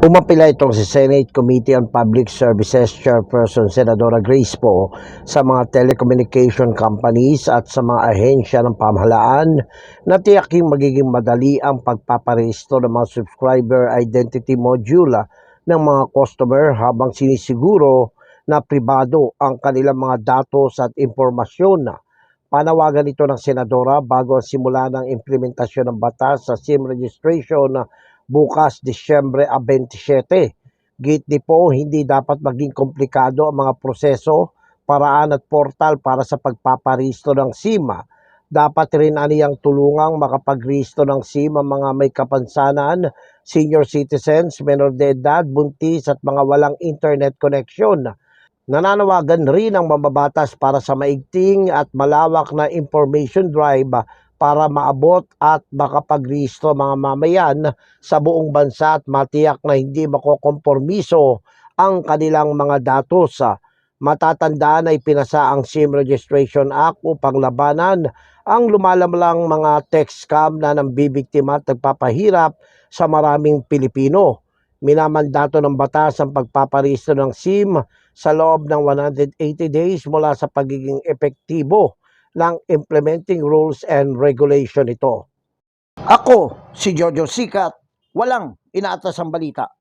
Umapila itong si Senate Committee on Public Services Chairperson Senadora Grace Poe sa mga telecommunication companies at sa mga ahensya ng pamahalaan na tiyaking magiging madali ang pagpaparehisto ng mga subscriber identity module ng mga customer habang sinisiguro na pribado ang kanilang mga datos at impormasyon. Panawagan ito ng Senadora bago ang simula ng implementasyon ng batas sa SIM registration bukas Disyembre 27. Gate po, hindi dapat maging komplikado ang mga proseso, paraan at portal para sa pagpaparisto ng SIM. Dapat rin aniyang tulungang makapagristo ng SIM ang mga may kapansanan, senior citizens, menor de edad, buntis at mga walang internet connection. Nananawagan rin ang mababatas para sa maigting at malawak na information drive para maabot at makapagristo mga mamayan sa buong bansa at matiyak na hindi makokompormiso ang kanilang mga datos. Matatandaan ay pinasa ang SIM Registration Act upang labanan ang lumalamalang mga text scam na nambibiktima at nagpapahirap sa maraming Pilipino. Minamandato ng batas ang pagpaparisto ng SIM sa loob ng 180 days mula sa pagiging epektibo ng implementing rules and regulation ito. Ako, si Jojo Sikat, walang inaatas ang balita.